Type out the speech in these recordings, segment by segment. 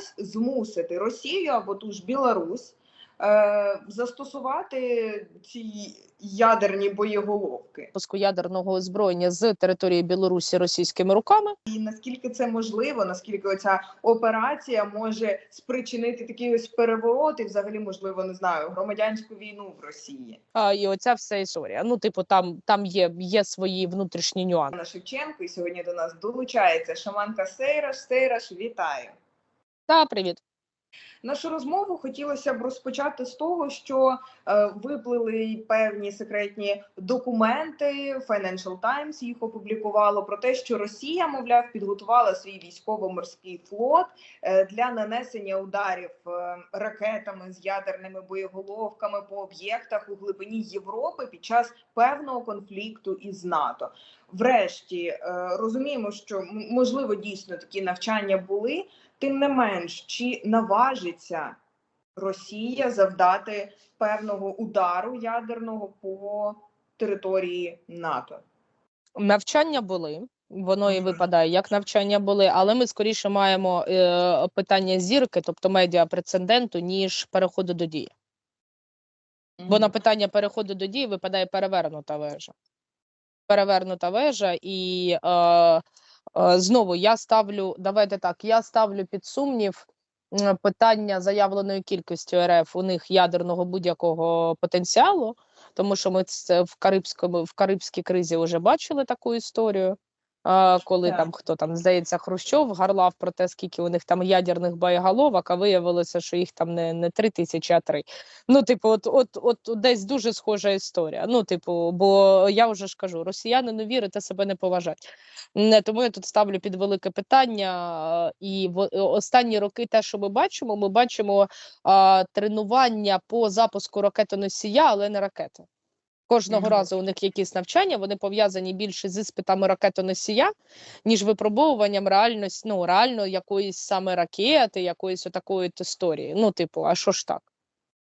щось змусити Росію або ту ж Білорусь е, застосувати ці ядерні боєголовки. Пуску ядерного озброєння з території Білорусі російськими руками. І наскільки це можливо, наскільки оця операція може спричинити такий ось переворот і взагалі, можливо, не знаю, громадянську війну в Росії. А, і оця вся історія. Ну, типу, там, там є, є свої внутрішні нюанси. Анна Шевченко, і сьогодні до нас долучається шаманка Сейраш. Сейраш, вітаю. Та привіт. Нашу розмову хотілося б розпочати з того, що е, виплили певні секретні документи. Financial Times їх опублікувало про те, що Росія, мовляв, підготувала свій військово-морський флот е, для нанесення ударів е, ракетами з ядерними боєголовками по об'єктах у глибині Європи під час певного конфлікту із НАТО. Врешті е, розуміємо, що можливо дійсно такі навчання були. Тим не менш, чи наважиться Росія завдати певного удару ядерного по території НАТО? Навчання були. Воно і випадає, як навчання були, але ми скоріше маємо е, питання зірки, тобто медіа прецеденту, ніж переходу до дії. Бо на питання переходу до дії випадає перевернута вежа. Перевернута вежа, і е, знову я ставлю, давайте так, я ставлю під сумнів питання заявленої кількості РФ у них ядерного будь-якого потенціалу, тому що ми це в Карибському в Карибській кризі вже бачили таку історію. Коли Так. там хто там здається Хрущов гарлав про те, скільки у них там ядерних боєголовок, а виявилося, що їх там не, не три тисячі, а три. Ну, типу, от, от, от десь дуже схожа історія. Ну, типу, бо я вже ж кажу, росіяни не вірять, а себе не поважать. Не тому я тут ставлю під велике питання. І в е, останні роки, те, що ми бачимо, ми бачимо а, тренування по запуску ракетоносія, але не ракети. Кожного Мгм. разу у них якісь навчання, вони пов'язані більше з іспитами ракетоносія, ніж випробовуванням реальності, ну, реально якоїсь саме ракети, якоїсь отакої історії. Ну, типу, а що ж так?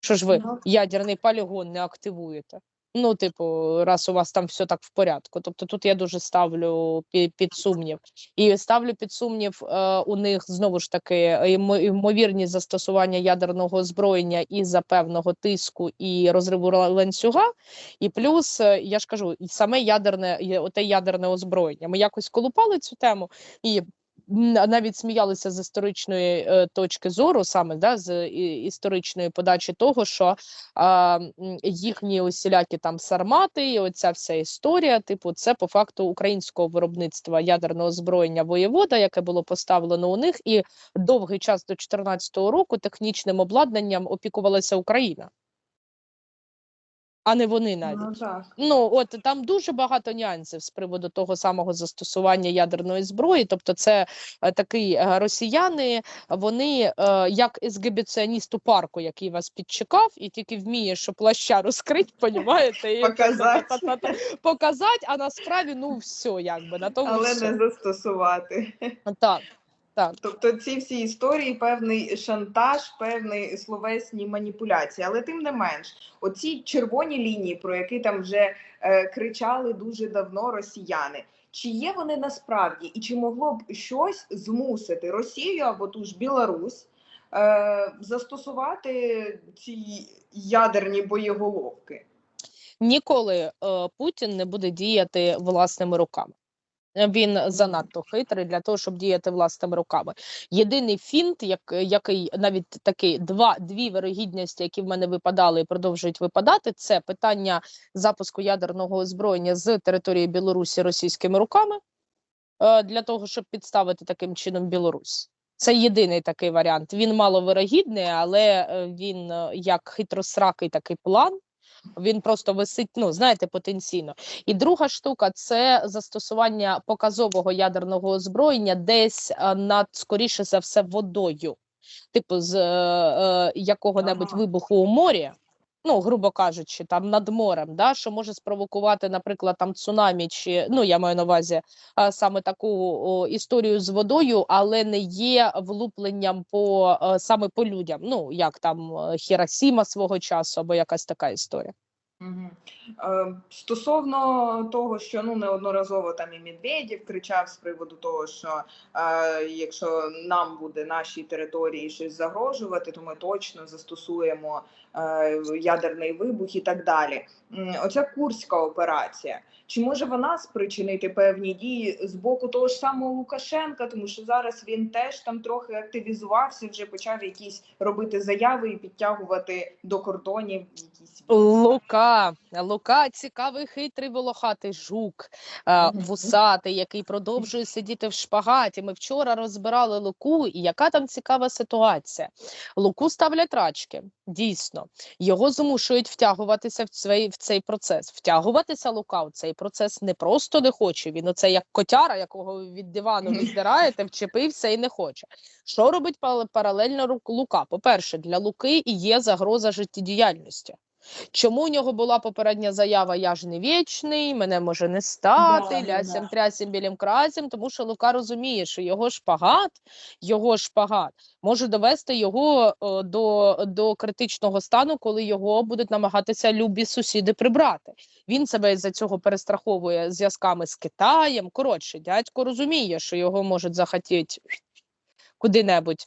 Що ж ви Ну, ядерний полігон не активуєте? Ну, типу, раз у вас там все так в порядку. Тобто тут я дуже ставлю під, сумнів. І ставлю під сумнів е, у них знову ж таки ймо- ймовірність застосування ядерного озброєння із-за певного тиску і розриву ланцюга. І плюс, е, я ж кажу, і саме ядерне, оте ядерне озброєння. Ми якось колупали цю тему і. Навіть сміялися з історичної е, точки зору, саме да, з історичної подачі того, що а, їхні усілякі там сармати, і оця вся історія, типу, це по факту українського виробництва ядерного озброєння воєвода, яке було поставлено у них, і довгий час до 2014 року технічним обладнанням опікувалася Україна, а не вони навіть. ну, так. Ну от там дуже багато нюансів з приводу того самого застосування ядерної зброї. Тобто, це е, такий е, росіяни, вони е, як ексгибіціоніст у парку, який вас підчекав, і тільки вміє, що плаща розкрить, понімаєте, і та-та-та-та-та, а насправді ну все, якби на тому Але все. не застосувати. так. Так, Тобто ці всі історії певний шантаж, певні словесні маніпуляції. Але тим не менш, оці червоні лінії, про які там вже е, кричали дуже давно росіяни. Чи є вони насправді, і чи могло б щось змусити Росію або ту ж Білорусь е, застосувати ці ядерні боєголовки? ніколи е, Путін не буде діяти власними руками. Він занадто хитрий для того, щоб діяти власними руками. Єдиний фінт, як, який навіть такий два дві вирогідності, які в мене випадали і продовжують випадати, це питання запуску ядерного озброєння з території Білорусі російськими руками е, для того, щоб підставити таким чином Білорусь. Це єдиний такий варіант. Він маловирогідний, але е, він е, як хитросракий такий план. Він просто висить, ну знаєте, потенційно. І друга штука це застосування показового ядерного озброєння десь е, над скоріше за все водою, типу з е, е, якого-небудь Ага. вибуху у морі. Ну, грубо кажучи, там над морем, да, що може спровокувати, наприклад, там цунамі, чи ну я маю на увазі саме таку о, історію з водою, але не є влупленням по е, саме по людям. Ну як там е, Хіросіма свого часу, або якась така історія. Е, Стосовно того, що ну неодноразово там і Медведєв кричав з приводу того, що е, якщо нам буде нашій території щось загрожувати, то ми точно застосуємо ядерний вибух і так далі. Оця курська операція. Чи може вона спричинити певні дії з боку того ж самого Лукашенка, тому що зараз він теж там трохи активізувався, вже почав якісь робити заяви і підтягувати до кордонів якісь Лука, Лука, цікавий, хитрий волохатий жук, е, вусатий, який продовжує сидіти в шпагаті. Ми вчора розбирали Луку, і яка там цікава ситуація. Луку ставлять рачки, дійсно. Його змушують втягуватися в цей, в цей процес. Втягуватися Лука в цей процес не просто не хоче. Він оце як котяра, якого від дивану віддираєте, вчепився і не хоче. Що робить паралельно Лука? По-перше, для Луки і є загроза життєдіяльності. Чому у нього була попередня заява Я ж не вічний, мене може не стати, Да, лясям да. трясям білім красям, тому що Лука розуміє, що його шпагат, його шпагат може довести його е, до, до критичного стану, коли його будуть намагатися любі сусіди прибрати. Він себе із-за цього перестраховує зв'язками з Китаєм. Коротше, дядько розуміє, що його можуть захотіти куди-небудь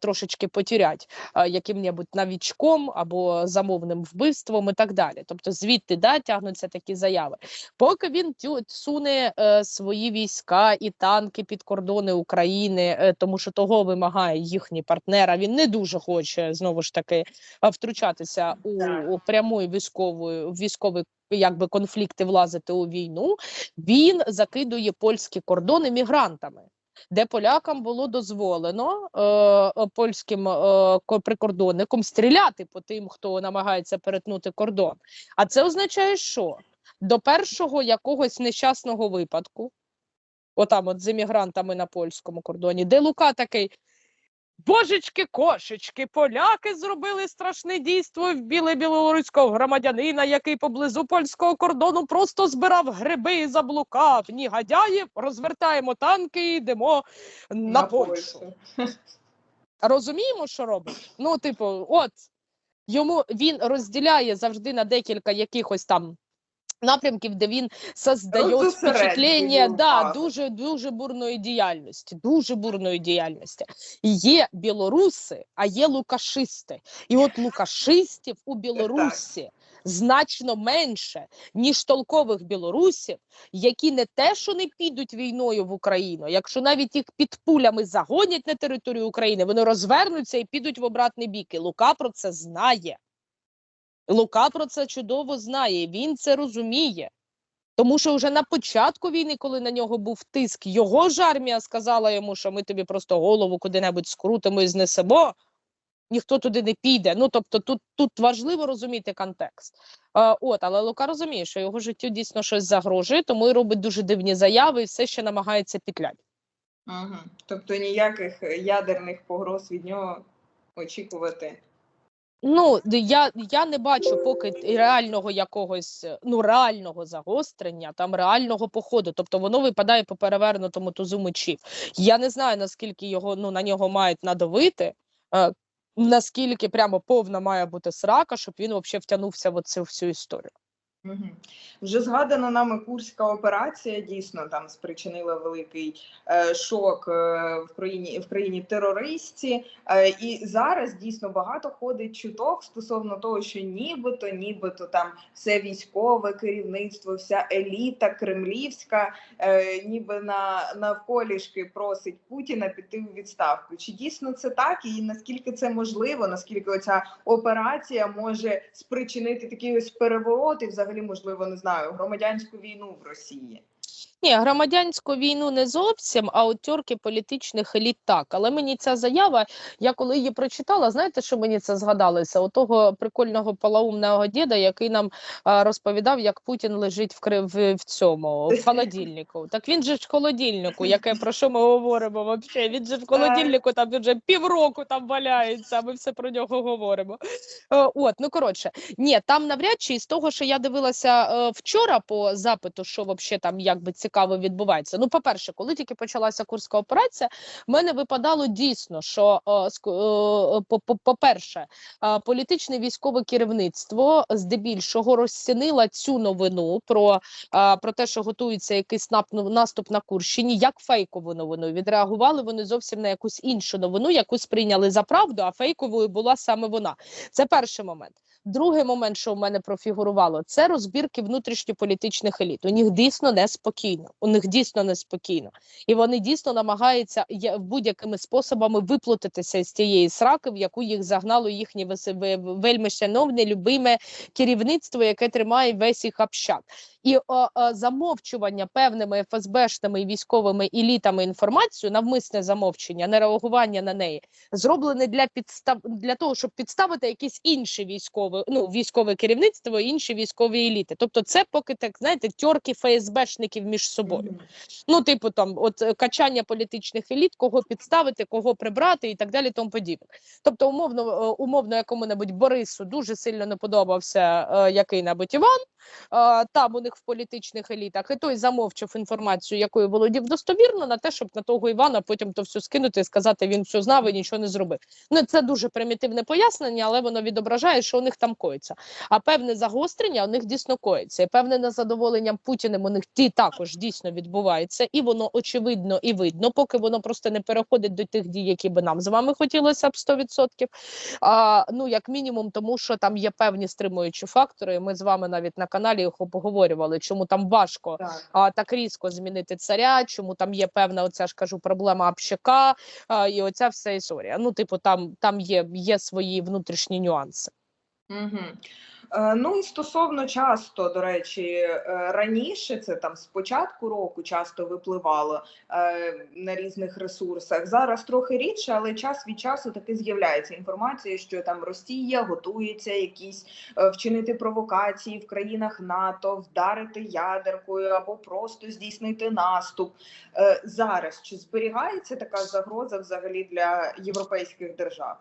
трошечки потірять яким-небудь навічком або замовним вбивством і так далі. Тобто звідти да, тягнуться такі заяви. Поки він тю- суне е, свої війська і танки під кордони України, е, тому що того вимагає їхній партнер, а він не дуже хоче знову ж таки втручатися у, у прямої військової військовий якби конфлікти влазити у війну. Він закидує польські кордони мігрантами де полякам було дозволено е, е, польським е, прикордонникам стріляти по тим, хто намагається перетнути кордон. А це означає, що до першого якогось нещасного випадку, отам от з іммігрантами на польському кордоні, де Лука такий. Божечки, кошечки, поляки зробили страшне дійство в біле білоруського громадянина, який поблизу польського кордону просто збирав гриби і заблукав. Негодяїв, розвертаємо танки і йдемо на, Польщу. Розуміємо, що робить? Ну, типу, от йому він розділяє завжди на декілька якихось там. Напрямків, де він создає Розосереджує впечатлення да, дуже дуже бурної діяльності, дуже бурної діяльності. І Є білоруси, а є лукашисти. І от лукашистів у Білорусі значно менше, ніж толкових білорусів, які не те, що не підуть війною в Україну, якщо навіть їх під пулями загонять на територію України, вони розвернуться і підуть в обратний бік. І Лука про це знає. Лука про це чудово знає, він це розуміє. Тому що вже на початку війни, коли на нього був тиск, його ж армія сказала йому, що ми тобі просто голову куди-небудь скрутимо і знесемо. Ніхто туди не піде. Ну тобто, тут, тут важливо розуміти контекст. Е, от, але Лука розуміє, що його життю дійсно щось загрожує, тому і робить дуже дивні заяви і все ще намагається петляти. Угу. Тобто ніяких ядерних погроз від нього очікувати. Ну, я, я не бачу поки реального якогось е, ну реального загострення, там реального походу. Тобто воно випадає по перевернутому тузу мечів. Я не знаю наскільки його ну на нього мають надавити, е, наскільки прямо повна має бути срака, щоб він взагалі втягнувся в цю всю історію. Вже згадана нами курська операція дійсно там спричинила великий е, шок е, в країні в країні терористці. Е, і зараз дійсно багато ходить чуток стосовно того, що нібито, нібито там все військове керівництво, вся еліта кремлівська, е, ніби на навколішки просить Путіна піти у відставку. Чи дійсно це так? І наскільки це можливо? Наскільки оця операція може спричинити такий ось переворот і взагалі, можливо, не знаю, громадянську війну в Росії? Ні, громадянську війну не зовсім, а от тьорки політичних еліт так. Але мені ця заява, я коли її прочитала, знаєте, що мені це згадалося? У того прикольного полоумного діда, який нам а, розповідав, як Путін лежить в, кри- в, в цьому в холодильнику. Так він же в холодильнику, яке про що ми говоримо вообще? Він же в холодильнику там вже півроку там валяється, ми все про нього говоримо. Е, От, ну коротше, ні, там навряд чи з того, що я дивилася е, вчора по запиту, що вообще там якби цікаве відбувається. Ну, по-перше, коли тільки почалася курська операція, в мене випадало дійсно, що е, е, по- по-перше, е, політичне військове керівництво здебільшого розцінило цю новину про, про те, що готується якийсь наступ на Курщині, як фейкову новину. Відреагували вони зовсім на якусь іншу новину, яку сприйняли за правду, а фейковою була саме вона. Це перший момент. Другий момент, що у мене профігурувало, це розбірки внутрішньополітичних еліт. У них дійсно неспокійно. У них дійсно неспокійно, і вони дійсно намагаються будь-якими способами виплутатися з тієї сраки, в яку їх загнало їхнє вельми шановне, любиме керівництво, яке тримає весь їх общак. І о, о, замовчування певними ФСБшними і військовими елітами інформацію, навмисне замовчення, не реагування на неї, зроблене для підстав для того, щоб підставити якісь інші військові, ну військове керівництво, інші військові еліти. Тобто, це поки так знаєте, тьорки ФСБшників між собою. Ну, типу, там, от е, качання політичних еліт, кого підставити, кого прибрати і так далі, тому подібне. Тобто, умовно, е, умовно, якому-небудь Борису дуже сильно не подобався е, який-небудь Іван. Там у них в політичних елітах, і той замовчав інформацію, якою володів достовірно, на те, щоб на того Івана потім то все скинути і сказати, він все знав і нічого не зробив. Ну це дуже примітивне пояснення, але воно відображає, що у них там коїться. А певне загострення у них дійсно коїться. І певне незадоволення Путіним у них ті також дійсно відбувається, і воно очевидно і видно, поки воно просто не переходить до тих дій, які би нам з вами хотілося б 100%. А, ну як мінімум, тому що там є певні стримуючі фактори. Ми з вами навіть на каналі їх обговорювали, чому там важко Так. а, так різко змінити царя, чому там є певна оця ж кажу проблема общака а, і оця вся історія. Ну, типу, там, там є, є свої внутрішні нюанси. Угу. Ну і стосовно часто, до речі, е, раніше це там з початку року часто випливало е, на різних ресурсах. Зараз трохи рідше, але час від часу таки з'являється інформація, що там Росія готується якісь вчинити провокації в країнах НАТО, вдарити ядеркою або просто здійснити наступ. Зараз чи зберігається така загроза взагалі для європейських держав?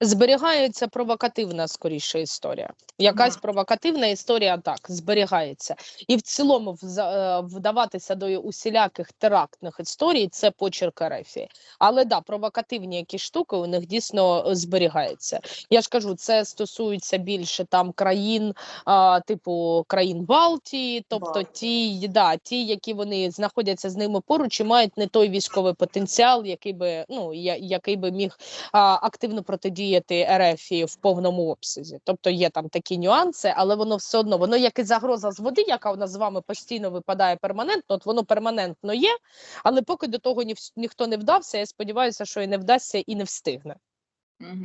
Зберігається провокативна скоріше історія. Якась провокативна історія так зберігається, і в цілому е, вдаватися до усіляких терактних історій це почерк Ерефії. Але да, провокативні якісь штуки у них дійсно е, зберігаються. Я ж кажу, це стосується більше там країн, а, типу країн Балтії, тобто ті, да, ті, які вони знаходяться з ними поруч і мають не той військовий потенціал, який би ну я, який би міг а, активно протидіяти РФ в повному обсязі. Тобто є там такі нюанси, але воно все одно воно як і загроза з води, яка у нас з вами постійно випадає перманентно. От воно перманентно є, але поки до того ні, ніхто не вдався. Я сподіваюся, що і не вдасться, і не встигне.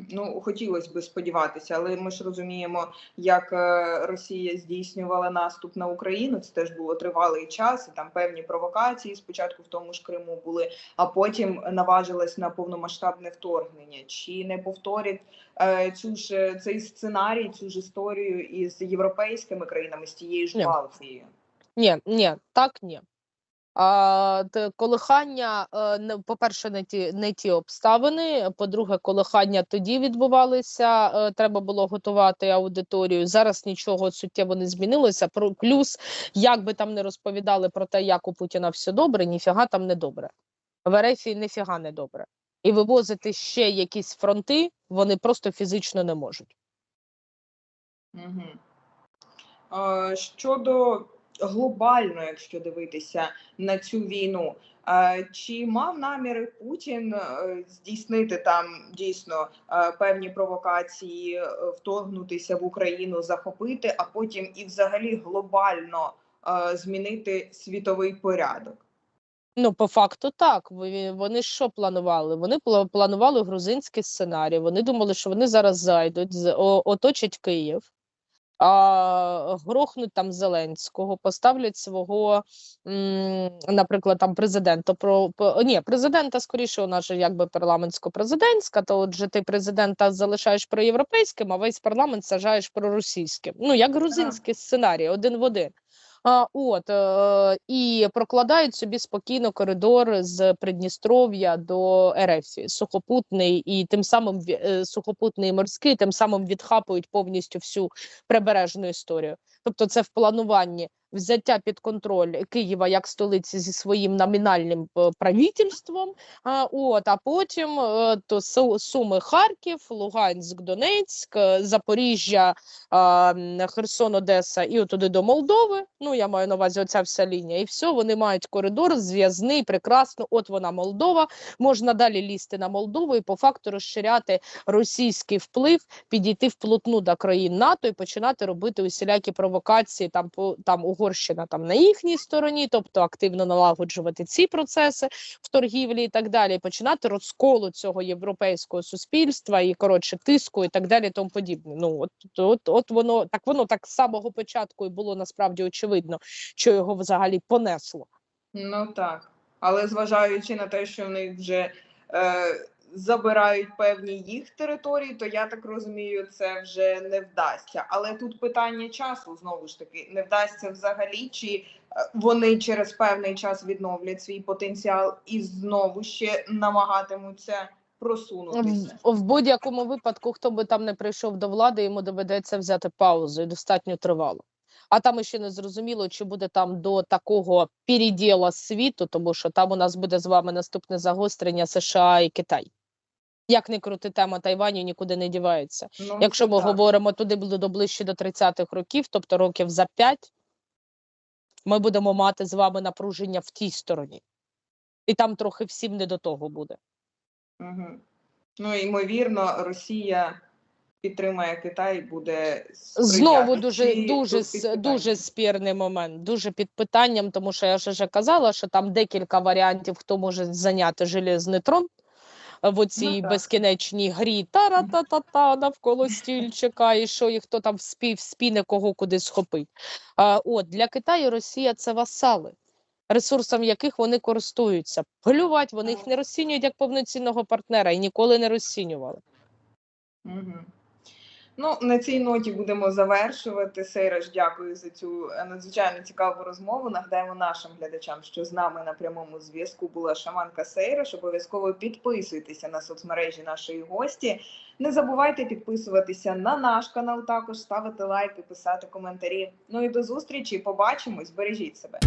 Ну, хотілося б сподіватися, але ми ж розуміємо, як е, Росія здійснювала наступ на Україну. Це теж було тривалий час, і там певні провокації спочатку в тому ж Криму були, а потім наважилась на повномасштабне вторгнення. Чи не повторять е, цю ж цей сценарій, цю ж історію із європейськими країнами, з тією ж Балтією? Ні, ні, так ні. А, колихання, е, не- по-перше, не ті, не ті обставини. По-друге, колихання тоді відбувалися. е, Треба було готувати аудиторію. Зараз нічого суттєво не змінилося. Про- Плюс, як би там не розповідали про те, як у Путіна все добре, ніфіга там не добре. В РФ ніфіга не добре. І вивозити ще якісь фронти вони просто фізично не можуть. Угу. Щодо глобально, якщо дивитися на цю війну, чи мав наміри Путін е, здійснити там дійсно е, певні провокації, е, вторгнутися в Україну, захопити, а потім і взагалі глобально змінити світовий порядок? Ну, по факту, так. Вони що планували? Вони планували грузинський сценарій. Вони думали, що вони зараз зайдуть, оточать Київ, а, грохнуть там Зеленського, поставлять свого, м, наприклад, там президента. Про, по- ні, президента скоріше, у нас же якби парламентсько-президентська, то отже ти президента залишаєш проєвропейським, а весь парламент сажаєш проросійським. Ну, як грузинський сценарій, один в один. От е, і прокладають собі спокійно коридор з Придністров'я до Ерефії, сухопутний, і тим самим е, сухопутний і морський, тим самим відхапують повністю всю прибережну історію. Тобто, це в плануванні взяття під контроль Києва як столиці зі своїм номінальним е, правительством. А, от, а потім е, то Су- Суми, Харків, Луганськ, Донецьк, е, Запоріжжя, Херсон, Одеса і отуди до Молдови. Ну я маю на увазі оця вся лінія. І все, вони мають коридор зв'язний, прекрасно. От вона Молдова. Можна далі лізти на Молдову і по факту розширяти російський вплив, підійти вплотну до країн НАТО і починати робити усілякі провокації. Там по там Угорщина там на їхній стороні, тобто активно налагоджувати ці процеси в торгівлі і так далі, починати розколу цього європейського суспільства і коротше тиску і так далі. Тому подібне. Ну от, от, от воно так воно так з самого початку і було насправді очевидно, що його взагалі понесло. Ну так. Але зважаючи на те, що вони вже е, забирають певні їх території, то я так розумію, це вже не вдасться. Але тут питання часу знову ж таки не вдасться взагалі, чи е, вони через певний час відновлять свій потенціал і знову ще намагатимуться просунутися. В, в будь-якому випадку, хто би там не прийшов до влади, йому доведеться взяти паузу і достатньо тривало. А там ще не зрозуміло, чи буде там до такого переділа світу, тому що там у нас буде з вами наступне загострення США і Китай. Як не крути, тема Тайваню нікуди не дівається. Ну, Якщо ми так. говоримо туди буде до ближче до 30-х років, тобто років за 5, ми будемо мати з вами напруження в тій стороні. І там трохи всім не до того буде. Угу. Ну, ймовірно, Росія підтримає Китай, буде Знову дуже дуже дуже спірний момент, дуже під питанням, тому що я вже казала, що там декілька варіантів, хто може зайняти железний трон в оцій Ну безкінечній грі тара-та-та-та навколо стільчика, і що і хто там вспів спіне кого куди схопить. А, от для Китаю Росія це васали. Ресурсом яких вони користуються. Плювать, вони їх не розцінюють як повноцінного партнера і ніколи не розцінювали. Угу. Ну, на цій ноті будемо завершувати. Сейраж, дякую за цю е, надзвичайно цікаву розмову. Нагадаємо нашим глядачам, що з нами на прямому зв'язку була шаманка Сейраж. Обов'язково підписуйтеся на соцмережі нашої гості. Не забувайте підписуватися на наш канал, також ставити лайки, писати коментарі. Ну і до зустрічі. Побачимось. Бережіть себе.